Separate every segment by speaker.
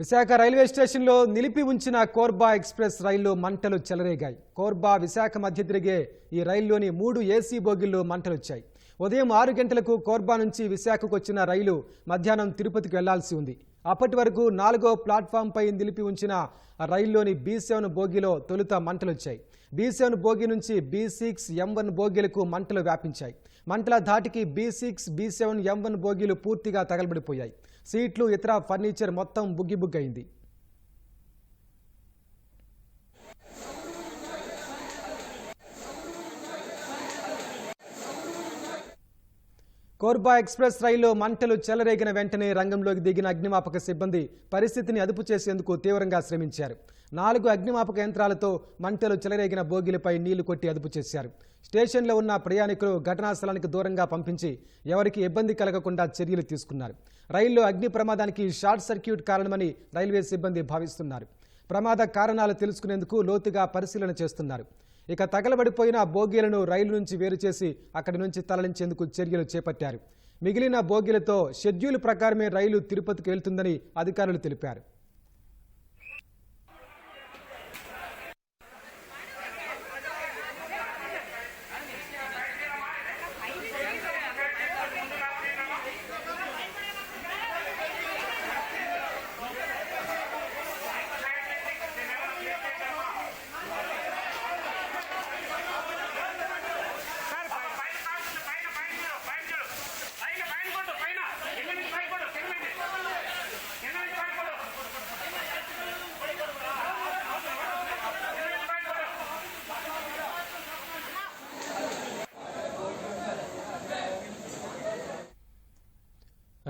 Speaker 1: Visakha railway స్టేషన్లో నిలిపి ఉంచిన కోర్బా ఎక్స్ప్రెస్ రైల్లో మంటలు చెలరేగాయి. కోర్బా విశాఖ మధ్య తిరిగే ఈ రైల్లోని మూడు ఏసీ బోగిల్లో మంటలు వచ్చాయి ఉదయం ఆరు గంటలకు కోర్బా నుంచి విశాఖకు వచ్చిన రైలు మధ్యాహ్నం తిరుపతికి వెళ్ళాల్సి ఉంది. అప్పటి వరకు నాలుగో ప్లాట్ఫామ్పై నిలిపి ఉంచిన రైల్లోని బీ సెవెన్ బోగిలో తొలుత మంటలు వచ్చాయి బీ సెవెన్ బోగి నుంచి బీ సిక్స్ ఎం వన్ బోగీలకు మంటలు వ్యాపించాయి. మంటల ధాటికి B six B seven M one బోగీలు పూర్తిగా తగలబడిపోయాయి. సీట్లు ఇతర ఫర్నిచర్ మొత్తం బుగ్గిబుగ్గైంది కోర్బా ఎక్స్ప్రెస్ రైల్లో మంటలు చెలరేగిన వెంటనే రంగంలోకి దిగిన అగ్నిమాపక సిబ్బంది పరిస్థితిని అదుపు చేసేందుకు తీవ్రంగా శ్రమించారు. నాలుగు అగ్నిమాపక యంత్రాలతో మంటలు చెలరేగిన బోగిలపై నీళ్ళు కొట్టి అదుపు చేశారు. స్టేషన్లో ఉన్న ప్రయాణికులు ఘటనా స్థలానికి దూరంగా పంపించి ఎవరికి ఇబ్బంది కలగకుండా చర్యలు తీసుకున్నారు. రైల్లో అగ్ని ప్రమాదానికి షార్ట్ సర్క్యూట్ కారణమని రైల్వే సిబ్బంది భావిస్తున్నారు. ప్రమాద కారణాలు తెలుసుకునేందుకు లోతుగా పరిశీలన చేస్తున్నారు. ఇక తగలబడిపోయిన బోగీలను రైలు నుంచి వేరు చేసి అక్కడి నుంచి తరలించేందుకు చర్యలు చేపట్టారు. మిగిలిన బోగీలతో షెడ్యూల్ ప్రకారమే రైలు తిరుపతికి వెళ్తుందని అధికారులు తెలిపారు.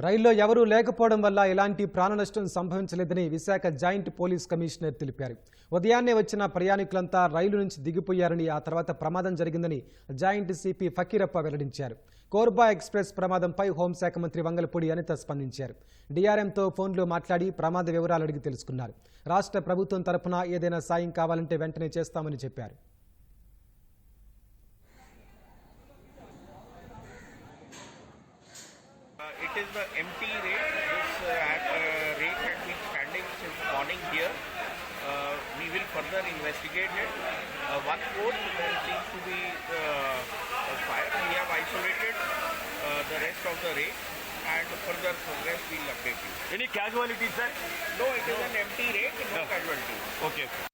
Speaker 1: రైల్లో ఎవరూ లేకపోవడం వల్ల ఎలాంటి ప్రాణనష్టం సంభవించలేదని విశాఖ జాయింట్ పోలీస్ కమిషనర్ తెలిపారు. ఉదయాన్నే వచ్చిన ప్రయాణికులంతా రైలు నుంచి దిగిపోయారని ఆ తర్వాత ప్రమాదం జరిగిందని జాయింట్ సిపి ఫకీరప్ప వెల్లడించారు. కోర్బా ఎక్స్ప్రెస్ ప్రమాదంపై హోంశాఖ మంత్రి వంగలపూడి అనిత స్పందించారు. డీఆర్ఎంతో ఫోన్లో మాట్లాడి ప్రమాద వివరాలు అడిగి తెలుసుకున్నారు. రాష్ట్ర ప్రభుత్వం తరఫున ఏదైనా సాయం కావాలంటే వెంటనే చేస్తామని చెప్పారు.
Speaker 2: It is the empty rate. This uh, at, uh, rate had been standing since morning here. Uh, We will further investigate it. Uh, One fourth seems to be fire. We have isolated uh, the rest of the rate and further progress we will update you.
Speaker 3: Any casualties, sir?
Speaker 2: No, it is an empty rate, no casualties.
Speaker 3: Okay.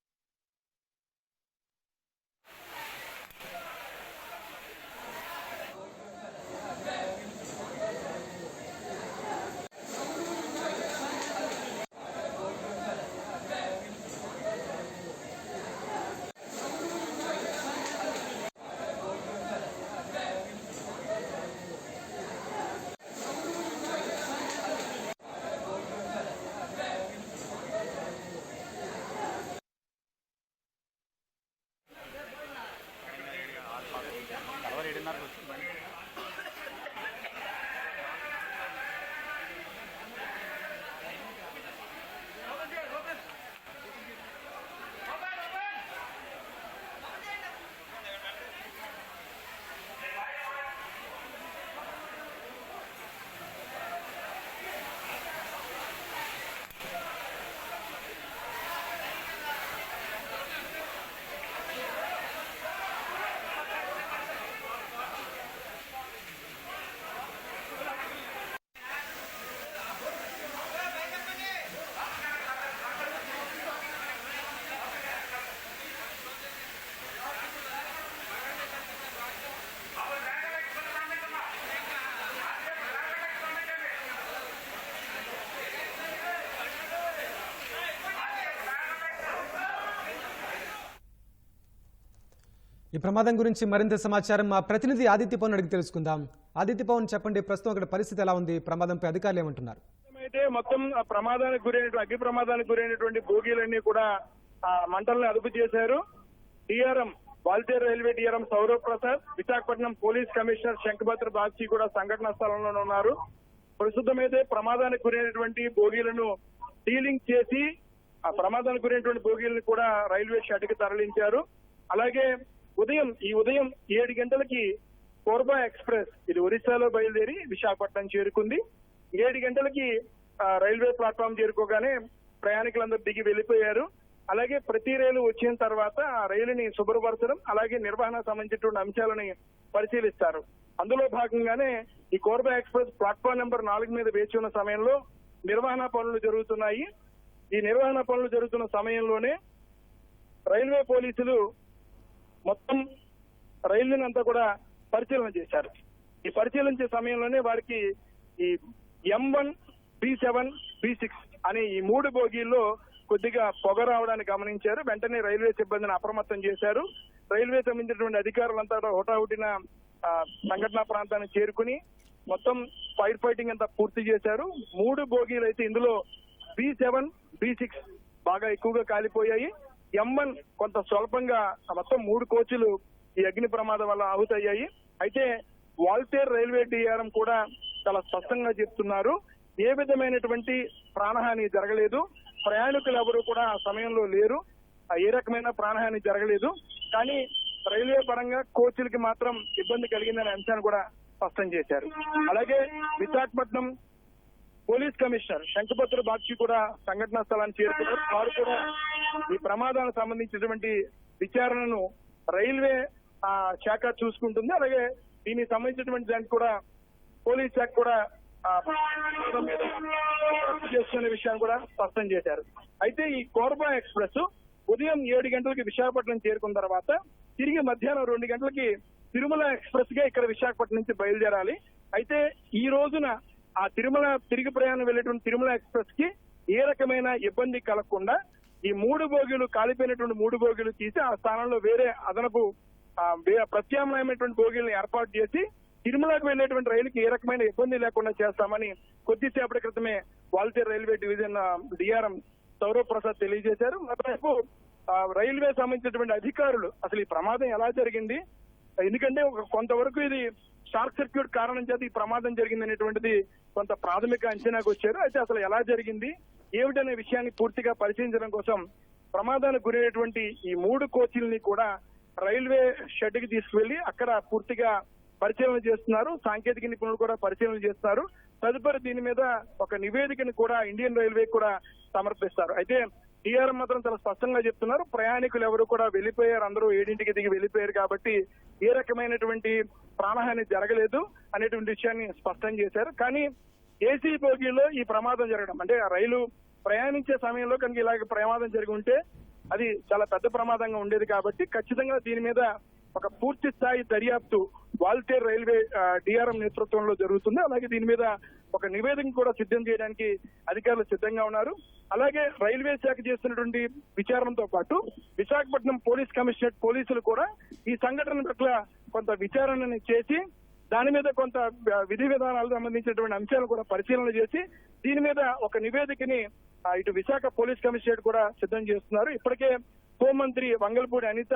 Speaker 1: ఈ ప్రమాదం గురించి మరింత సమాచారం మా ప్రతినిధి ఆదిత్య పవన్ అడిగి తెలుసుకుందాం. ఆదిత్య పవన్ చెప్పండి ప్రస్తుతం అక్కడ పరిస్థితి ఎలా ఉంది? ప్రమాదంపై అధికారులు ఏమంటున్నారు?
Speaker 4: అయితే మొత్తం ఆ ప్రమాదానికి గురైన అగ్ని ప్రమాదానికి గురైనటువంటి భోగీలన్నీ కూడా ఆ మంటలను అదుపు చేశారు. DRM Waltair railway TRM Saurav Prasad Visakhapatnam police commissioner Shankhabrata Bagchi కూడా సంఘటనా స్థలంలో ఉన్నారు. ప్రస్తుతం అయితే ప్రమాదానికి గురైనటువంటి భోగీలను డీలింగ్ చేసి ఆ ప్రమాదానికి గురైనటువంటి భోగీలను కూడా రైల్వే షెడ్కి తరలించారు. అలాగే ఉదయం ఈ ఉదయం ఏడు గంటలకి కోర్బా ఎక్స్ప్రెస్ ఇది ఒరిస్సాలో బయలుదేరి విశాఖపట్నం చేరుకుంది. ఏడు గంటలకి రైల్వే ప్లాట్ఫామ్ చేరుకోగానే ప్రయాణికులందరూ దిగి వెళ్ళిపోయారు. అలాగే ప్రతి రైలు వచ్చిన తర్వాత ఆ రైలుని శుభ్రపరచడం అలాగే నిర్వహణ సంబంధించినటువంటి అంశాలని పరిశీలిస్తారు. అందులో భాగంగానే ఈ కోర్బా ఎక్స్ప్రెస్ ప్లాట్ఫామ్ నెంబర్ నాలుగు మీద వేచి ఉన్న సమయంలో నిర్వహణ పనులు జరుగుతున్నాయి. ఈ నిర్వహణ పనులు జరుగుతున్న సమయంలోనే రైల్వే పోలీసులు మొత్తం రైలుని అంతా కూడా పరిశీలన చేశారు. ఈ పరిశీలించే సమయంలోనే వారికి ఈ M one B seven B six అనే ఈ మూడు బోగీల్లో కొద్దిగా పొగ రావడాన్ని గమనించారు. వెంటనే రైల్వే సిబ్బందిని అప్రమత్తం చేశారు. రైల్వే సంబంధించినటువంటి అధికారులంతా హుటాహుటిన సంఘటనా ప్రాంతాన్ని చేరుకుని మొత్తం ఫైర్ ఫైటింగ్ అంతా పూర్తి చేశారు. మూడు బోగీలు అయితే ఇందులో బి సెవెన్ బి సిక్స్ బాగా ఎక్కువగా కాలిపోయాయి. ఎంఎన్ కొంత స్వల్పంగా మొత్తం మూడు కోచ్లు ఈ అగ్ని ప్రమాదం వల్ల ఆహుతయ్యాయి. అయితే వాల్తేర్ రైల్వే డిఆర్ఎం కూడా చాలా స్పష్టంగా చెప్తున్నారు. ఏ విధమైనటువంటి ప్రాణహాని జరగలేదు. ప్రయాణికులు ఎవరు కూడా ఆ సమయంలో లేరు. ఆ ఏ రకమైన ప్రాణహాని జరగలేదు. కానీ రైల్వే పరంగా కోచ్లకి మాత్రం ఇబ్బంది కలిగిందనే అంశాన్ని కూడా స్పష్టం చేశారు. అలాగే విశాఖపట్నం పోలీస్ కమిషనర్ శంఖపత్ర బాక్షి కూడా సంఘటనా స్థలాన్ని చేరుకున్నారు. వారు కూడా ఈ ప్రమాదానికి సంబంధించినటువంటి విచారణను రైల్వే ఆ, శాఖ చూసుకుంటుంది. అలాగే దీనికి సంబంధించినటువంటి దానికి కూడా పోలీస్ శాఖ కూడా చేస్తున్న విషయాన్ని కూడా స్పష్టం చేశారు. అయితే ఈ కోర్బా ఎక్స్ప్రెస్ ఉదయం ఏడు గంటలకి విశాఖపట్నం చేరుకున్న తర్వాత తిరిగి మధ్యాహ్నం రెండు గంటలకి తిరుమల ఎక్స్ప్రెస్గా ఇక్కడ విశాఖపట్నం నుంచి బయలుదేరాలి. అయితే ఈ రోజున ఆ తిరుమల తిరిగి ప్రయాణం వెళ్ళేటువంటి తిరుమల ఎక్స్ప్రెస్కి ఏ రకమైన ఇబ్బంది కలగకుండా ఈ మూడు బోగీలు కాలిపోయినటువంటి మూడు బోగీలు తీసి ఆ స్థానంలో వేరే అదనపు ప్రత్యామ్నాయమైనటువంటి బోగీలను ఏర్పాటు చేసి తిరుమలకు వెళ్ళేటువంటి రైలుకి ఏ రకమైన ఇబ్బంది లేకుండా చేస్తామని కొద్దిసేపటి క్రితమే Waltair railway division DRM Saurav Prasad తెలియజేశారు. మరోవైపు రైల్వే సంబంధించినటువంటి అధికారులు అసలు ఈ ప్రమాదం ఎలా జరిగింది? ఎందుకంటే ఒక కొంతవరకు ఇది షార్ట్ సర్క్యూట్ కారణం చేత ఈ ప్రమాదం జరిగింది అనేటువంటిది కొంత ప్రాథమిక అంచనాకు వచ్చారు. అయితే అసలు ఎలా జరిగింది? ఏమిటనే విషయాన్ని పూర్తిగా పరిశీలించడం కోసం ప్రమాదానికి గురైనటువంటి ఈ మూడు కోచ్ల్ని కూడా రైల్వే షెడ్కి తీసుకువెళ్ళి అక్కడ పూర్తిగా పరిశీలన చేస్తున్నారు. సాంకేతిక నిపుణులు కూడా పరిశీలన చేస్తున్నారు. తదుపరి దీని మీద ఒక నివేదికను కూడా ఇండియన్ రైల్వే కూడా సమర్పిస్తారు. అయితే టీఆర్ఎం మాత్రం చాలా స్పష్టంగా చెప్తున్నారు. ప్రయాణికులు ఎవరు కూడా వెళ్ళిపోయారు. అందరూ ఏడింటికి దిగి వెళ్ళిపోయారు కాబట్టి ఏ రకమైనటువంటి ప్రాణహాని జరగలేదు అనేటువంటి విషయాన్ని స్పష్టం చేశారు. కానీ ఏసీ బోగీలో ఈ ప్రమాదం జరగడం అంటే ఆ రైలు ప్రయాణించే సమయంలో కనుక ఇలాగ ప్రమాదం జరిగి ఉంటే అది చాలా పెద్ద ప్రమాదంగా ఉండేది కాబట్టి ఖచ్చితంగా దీని మీద ఒక పూర్తి స్థాయి దర్యాప్తు వాల్తేర్ రైల్వే డిఆర్ఎం నేతృత్వంలో జరుగుతుంది. అలాగే దీని మీద ఒక నివేదిక కూడా సిద్ధం చేయడానికి అధికారులు సిద్ధంగా ఉన్నారు. అలాగే రైల్వే శాఖ చేస్తున్నటువంటి విచారణతో పాటు విశాఖపట్నం పోలీస్ కమిషనరేట్ పోలీసులు కూడా ఈ సంఘటన పట్ల కొంత విచారణని చేసి దాని మీద కొంత విధి విధానాలకు సంబంధించినటువంటి అంశాలను కూడా పరిశీలన చేసి దీని మీద ఒక నివేదికని ఇటు విశాఖ పోలీస్ కమిషనరేట్ కూడా సిద్ధం చేస్తున్నారు. ఇప్పటికే హోంమంత్రి వంగల్పూడి అనిత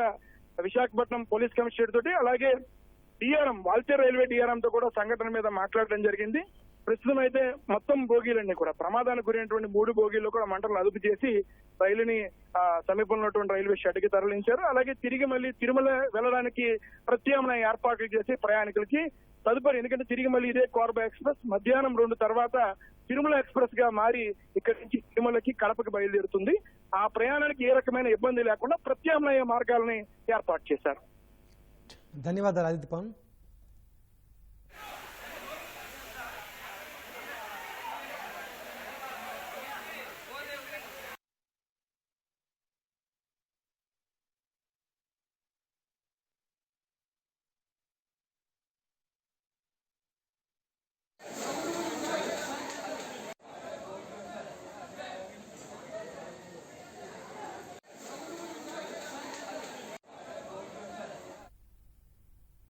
Speaker 4: విశాఖపట్నం పోలీస్ కమిషనర్ తోటి అలాగే డిఆర్ఎం వాల్తేర్ రైల్వే డిఆర్ఎం తో కూడా సంఘటన మీద మాట్లాడడం జరిగింది. ప్రస్తుతం అయితే మొత్తం బోగీలన్నీ కూడా ప్రమాదానికి గురైనటువంటి మూడు బోగీలు కూడా మంటలు అదుపు చేసి రైలుని సమీపంలో ఉన్నటువంటి రైల్వే షెడ్కి తరలించారు. అలాగే తిరిగి మళ్ళీ తిరుమల వెళ్ళడానికి ప్రత్యామ్నాయ ఏర్పాట్లు చేసి ప్రయాణికులకి తదుపరి ఎందుకంటే తిరిగి మళ్ళీ ఇదే కోర్బా ఎక్స్ప్రెస్ మధ్యాహ్నం రెండు తర్వాత తిరుమల ఎక్స్ప్రెస్గా మారి ఇక్కడి నుంచి తిరుమలకి కడపకి బయలుదేరుతుంది. ఆ ప్రయాణానికి ఏ రకమైన ఇబ్బంది లేకుండా ప్రత్యామ్నాయ మార్గాలని ఏర్పాటు చేశారు.
Speaker 1: ధన్యవాదాలు ఆదిత్య పవన్.